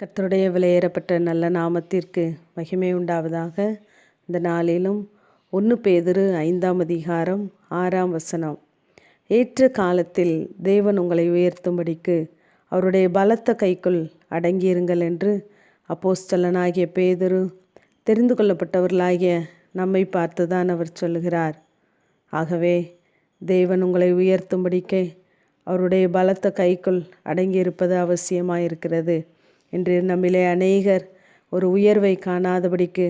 கர்த்தருடைய விலையேறப்பட்ட நல்ல நாமத்திற்கு மகிமை உண்டாவதாக. இந்த நாளிலும் ஒன்று பேதிரு ஐந்தாம் அதிகாரம் ஆறாம் வசனம். ஏற்ற காலத்தில் தேவன் உங்களை உயர்த்தும்படிக்கு அவருடைய பலத்த கைக்குள் அடங்கியிருங்கள் என்று அப்போஸ்தலனாகிய பேதிரு தெரிந்து கொள்ளப்பட்டவர்களாகிய நம்மை பார்த்துதான் அவர் சொல்லுகிறார். ஆகவே தேவன் உங்களை உயர்த்தும்படிக்கே அவருடைய பலத்த கைக்குள் அடங்கியிருப்பது அவசியமாயிருக்கிறது. என்று நம்மிலே அநேகர் ஒரு உயர்வை காணாதபடிக்கு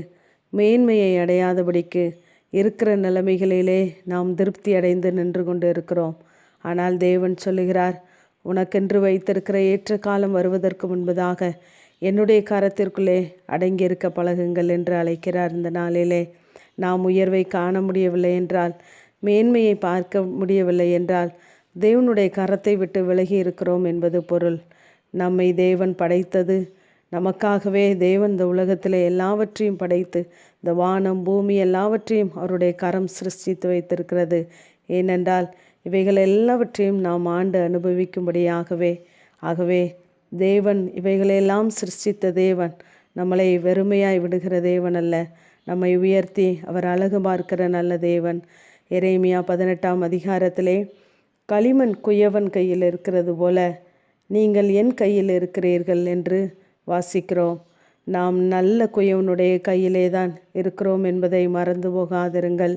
மேன்மையை அடையாதபடிக்கு இருக்கிற நிலைமைகளிலே நாம் திருப்தி அடைந்து நின்று கொண்டு இருக்கிறோம். ஆனால் தேவன் சொல்லுகிறார் உனக்கென்று வைத்திருக்கிற ஏற்ற காலம் வருவதற்கு முன்பதாக என்னுடைய கரத்திற்குள்ளே அடங்கியிருக்க பழகுங்கள் என்று அழைக்கிறார் இந்த நாளிலே. நாம் உயர்வை காண முடியவில்லை என்றால் மேன்மையை பார்க்க முடியவில்லை என்றால் தேவனுடைய கரத்தை விட்டு விலகி இருக்கிறோம் என்பது பொருள். நம்மை தேவன் படைத்தது. நமக்காகவே தேவன் இந்த உலகத்தில் எல்லாவற்றையும் படைத்து இந்த வானம் பூமி எல்லாவற்றையும் அவருடைய கரம் சிருஷ்டித்து வைத்திருக்கிறது. ஏனென்றால் இவைகள் எல்லாவற்றையும் நாம் ஆண்டு அனுபவிக்கும்படியாகவே ஆகவே தேவன் இவைகளையெல்லாம் சிருஷ்டித்த தேவன் நம்மளை வெறுமையாய் விடுகிற தேவன் அல்ல. நம்மை உயர்த்தி அவர் அழகு பார்க்கிற நல்ல தேவன். எரேமியா பதினெட்டாம் அதிகாரத்திலே களிமண் குயவன் கையில் இருக்கிறது போல நீங்கள் என் கையில் இருக்கிறீர்கள் என்று வாசிக்கிறோம். நாம் நல்ல குயவனுடைய கையிலே தான் இருக்கிறோம் என்பதை மறந்து போகாதிருங்கள்.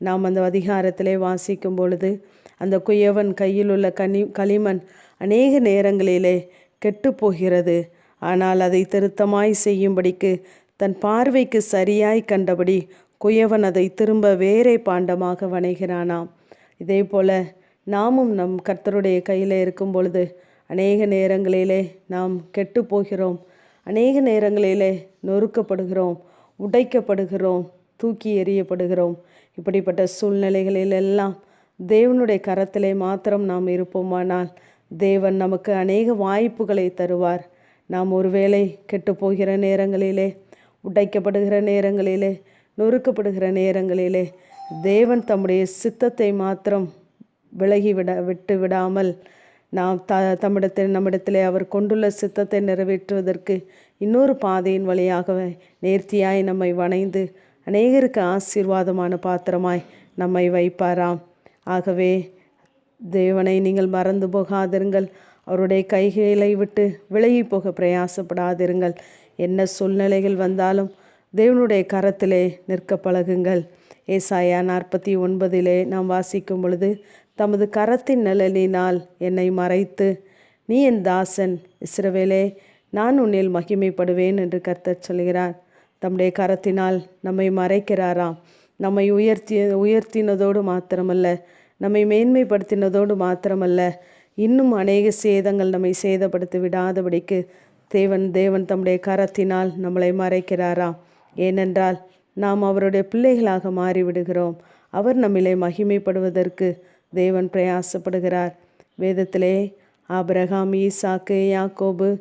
நாம் அந்த அதிகாரத்திலே வாசிக்கும் பொழுது அந்த குயவன் கையில் உள்ள கனி களிமண் அநேக நேரங்களிலே கெட்டு போகிறது ஆனால் அதை திருத்தமாய் செய்யும்படிக்கு தன் பார்வைக்கு சரியாய் கண்டபடி குயவன் அதை திரும்ப வேறே பாண்டமாக வணைகிறானாம். இதே போல நாமும் நம் கர்த்தருடைய கையில் இருக்கும் பொழுது அநேக நேரங்களிலே நாம் கெட்டு போகிறோம் அநேக நேரங்களிலே நொறுக்கப்படுகிறோம். உடைக்கப்படுகிறோம். தூக்கி எறியப்படுகிறோம். இப்படிப்பட்ட சூழ்நிலைகளிலெல்லாம் தேவனுடைய கரத்திலே மாத்திரம் நாம் இருப்போமானால் தேவன் நமக்கு அநேக வாய்ப்புகளை தருவார். நாம் ஒருவேளை கெட்டு போகிற நேரங்களிலே உடைக்கப்படுகிற நேரங்களிலே நொறுக்கப்படுகிற நேரங்களிலே தேவன் தம்முடைய சித்தத்தை மாத்திரம் விலகிவிட விட்டு விடாமல் நாம் த தம்மிடத்தில் நம்மிடத்திலே அவர் கொண்டுள்ள சித்தத்தை நிறைவேற்றுவதற்கு இன்னொரு பாதையின் வழியாக நேர்த்தியாய் நம்மை வணைந்து அநேகருக்கு ஆசீர்வாதமான பாத்திரமாய் நம்மை வைப்பாராம். ஆகவே தேவனை நீங்கள் மறந்து போகாதிருங்கள். அவருடைய கைகளை விட்டு விலகி போக பிரயாசப்படாதிருங்கள். என்ன சூழ்நிலைகள் வந்தாலும் தேவனுடைய கரத்திலே நிற்க பழகுங்கள். ஏசாயா நாற்பத்தி ஒன்பதிலே நாம் வாசிக்கும் பொழுது தமது கரத்தின் நிழலினால் என்னை மறைத்து நீ என் தாசன் இஸ்ரவேலே நான் உன்னில் மகிமைப்படுவேன் என்று கர்த்தர் சொல்கிறார். தம்முடைய கரத்தினால் நம்மை மறைக்கிறாராம். நம்மை உயர்த்தி உயர்த்தினதோடு மாத்திரமல்ல நம்மை மேன்மைப்படுத்தினதோடு மாத்திரமல்ல இன்னும் அநேக சேதங்கள் நம்மை சேதப்படுத்தி விடாதபடிக்கு தேவன் தேவன் தம்முடைய கரத்தினால் நம்மளை மறைக்கிறாராம். ஏனென்றால் நாம் அவருடைய பிள்ளைகளாக மாறிவிடுகிறோம். அவர் நம்மிலே மகிமைப்படுவதற்கு தேவன் பிரயாசப்படுகிறார். வேதத்திலே ஆபிரகாம் ஈசாக்கு யாக்கோபு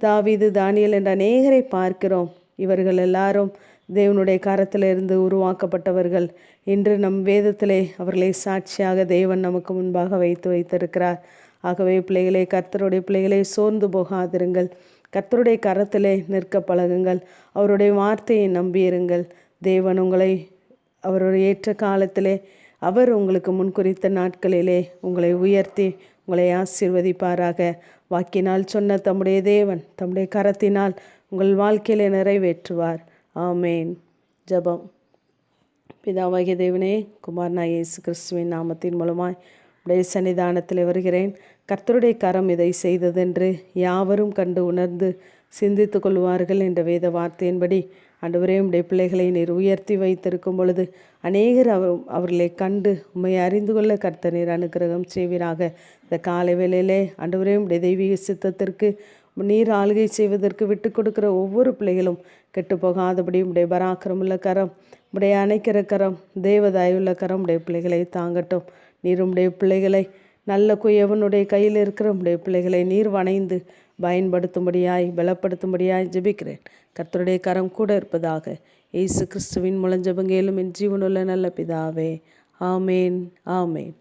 தாவிது தானியல் என்ற அநேகரை பார்க்கிறோம். இவர்கள் எல்லாரும் தேவனுடைய கரத்திலிருந்து உருவாக்கப்பட்டவர்கள். இன்று நம் வேதத்திலே அவர்களை சாட்சியாக தேவன் நமக்கு முன்பாக வைத்து வைத்திருக்கிறார். ஆகவே பிள்ளைகளை கர்த்தருடைய பிள்ளைகளை சோர்ந்து போகாதிருங்கள். கர்த்தருடைய கரத்திலே நிற்க பழகுங்கள். அவருடைய வார்த்தையை நம்பியிருங்கள். தேவன் உங்களை அவருடைய ஏற்ற காலத்திலே அவர் உங்களுக்கு முன்குறித்த நாட்களிலே உங்களை உயர்த்தி உங்களை ஆசீர்வதிப்பாராக. வாக்கினால் சொன்ன தம்முடைய தேவன் தம்முடைய கரத்தினால் உங்கள் வாழ்க்கையிலே நிறைவேற்றுவார். ஆமேன். ஜபம். பிதாவாகிய தேவனே குமார் இயேசு கிறிஸ்துவின் நாமத்தின் மூலமாய் உடைய சன்னிதானத்தில் வருகிறேன். கர்த்தருடைய கரம் இதை செய்ததென்று யாவரும் கண்டு உணர்ந்து சிந்தித்து கொள்வார்கள் என்ற வேத வார்த்தையின்படி ஆண்டவரே உடைய பிள்ளைகளை நீர் உயர்த்தி வைத்திருக்கும் பொழுது அநேகர் அவர் அவர்களை கண்டு உண்மை அறிந்து கொள்ள கர்த்த நீர் அனுக்கிரகம் செய்வீராக. இந்த காலை வேளையிலே ஆண்டவரே உடைய தெய்வீக சித்தத்திற்கு நீர் ஆளுகை செய்வதற்கு விட்டு கொடுக்கிற ஒவ்வொரு பிள்ளைகளும் கெட்டு போகாதபடி உடைய பராக்கிரமுள்ள கரம் உடைய அணைக்கிற கரம் தேவதாயுள்ள கரம் உடைய பிள்ளைகளை தாங்கட்டும். நீர் உடைய பிள்ளைகளை நல்ல குயவனுடைய கையில் இருக்கிற உடைய பிள்ளைகளை நீர் வணைந்து பயன்படுத்தும்படியாய் பலப்படுத்தும்படியாய் ஜெபிக்கிறேன். கர்த்தருடைய கரம் கூட இருப்பதாக. இயேசு கிறிஸ்துவின் முழஞ்சபங்கேலும் என் ஜீவனுள்ள நல்ல பிதாவே. ஆமேன் ஆமேன்.